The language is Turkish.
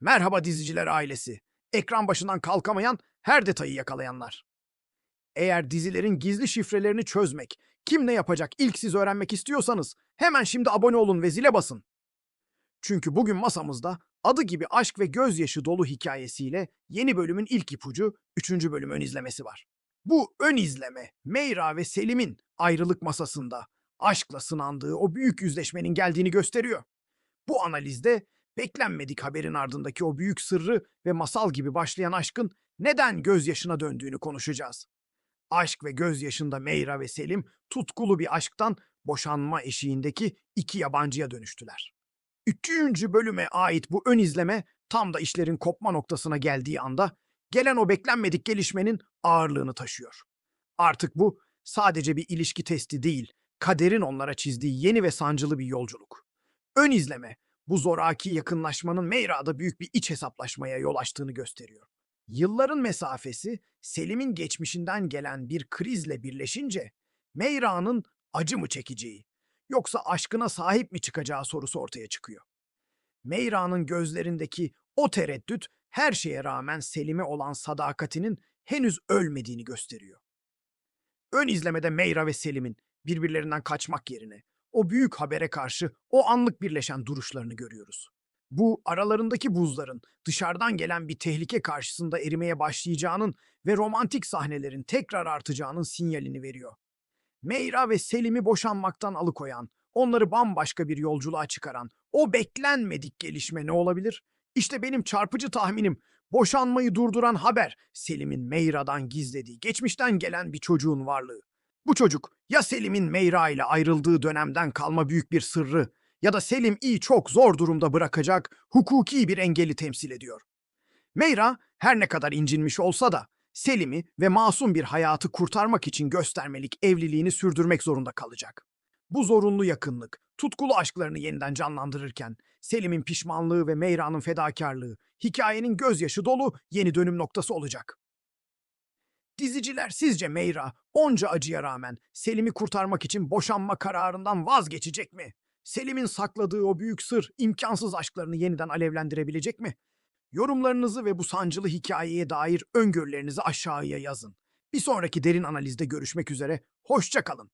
Merhaba diziciler ailesi. Ekran başından kalkamayan, her detayı yakalayanlar. Eğer dizilerin gizli şifrelerini çözmek, kim ne yapacak ilk siz öğrenmek istiyorsanız hemen şimdi abone olun ve zile basın. Çünkü bugün masamızda adı gibi aşk ve gözyaşı dolu hikayesiyle yeni bölümün ilk ipucu 3. bölüm ön izlemesi var. Bu ön izleme Meyra ve Selim'in ayrılık masasında aşkla sınandığı o büyük yüzleşmenin geldiğini gösteriyor. Bu analizde beklenmedik haberin ardındaki o büyük sırrı ve masal gibi başlayan aşkın neden gözyaşına döndüğünü konuşacağız. Aşk ve gözyaşında Meyra ve Selim tutkulu bir aşktan boşanma eşiğindeki iki yabancıya dönüştüler. Üçüncü bölüme ait bu ön izleme tam da işlerin kopma noktasına geldiği anda gelen o beklenmedik gelişmenin ağırlığını taşıyor. Artık bu sadece bir ilişki testi değil, kaderin onlara çizdiği yeni ve sancılı bir yolculuk. Ön izleme bu zoraki yakınlaşmanın Meyra'da büyük bir iç hesaplaşmaya yol açtığını gösteriyor. Yılların mesafesi Selim'in geçmişinden gelen bir krizle birleşince Meyra'nın acı mı çekeceği yoksa aşkına sahip mi çıkacağı sorusu ortaya çıkıyor. Meyra'nın gözlerindeki o tereddüt her şeye rağmen Selim'e olan sadakatinin henüz ölmediğini gösteriyor. Ön izlemede Meyra ve Selim'in birbirlerinden kaçmak yerine o büyük habere karşı o anlık birleşen duruşlarını görüyoruz. Bu aralarındaki buzların dışarıdan gelen bir tehlike karşısında erimeye başlayacağının ve romantik sahnelerin tekrar artacağının sinyalini veriyor. Meyra ve Selim'i boşanmaktan alıkoyan, onları bambaşka bir yolculuğa çıkaran o beklenmedik gelişme ne olabilir? İşte benim çarpıcı tahminim boşanmayı durduran haber Selim'in Meyra'dan gizlediği, geçmişten gelen bir çocuğun varlığı. Bu çocuk ya Selim'in Meyra ile ayrıldığı dönemden kalma büyük bir sırrı ya da Selim iyi çok zor durumda bırakacak hukuki bir engeli temsil ediyor. Meyra her ne kadar incinmiş olsa da Selim'i ve masum bir hayatı kurtarmak için göstermelik evliliğini sürdürmek zorunda kalacak. Bu zorunlu yakınlık, tutkulu aşklarını yeniden canlandırırken Selim'in pişmanlığı ve Meyra'nın fedakarlığı hikayenin gözyaşı dolu yeni dönüm noktası olacak. Diziciler sizce Meyra onca acıya rağmen Selim'i kurtarmak için boşanma kararından vazgeçecek mi? Selim'in sakladığı o büyük sır imkansız aşklarını yeniden alevlendirebilecek mi? Yorumlarınızı ve bu sancılı hikayeye dair öngörülerinizi aşağıya yazın. Bir sonraki derin analizde görüşmek üzere, hoşça kalın.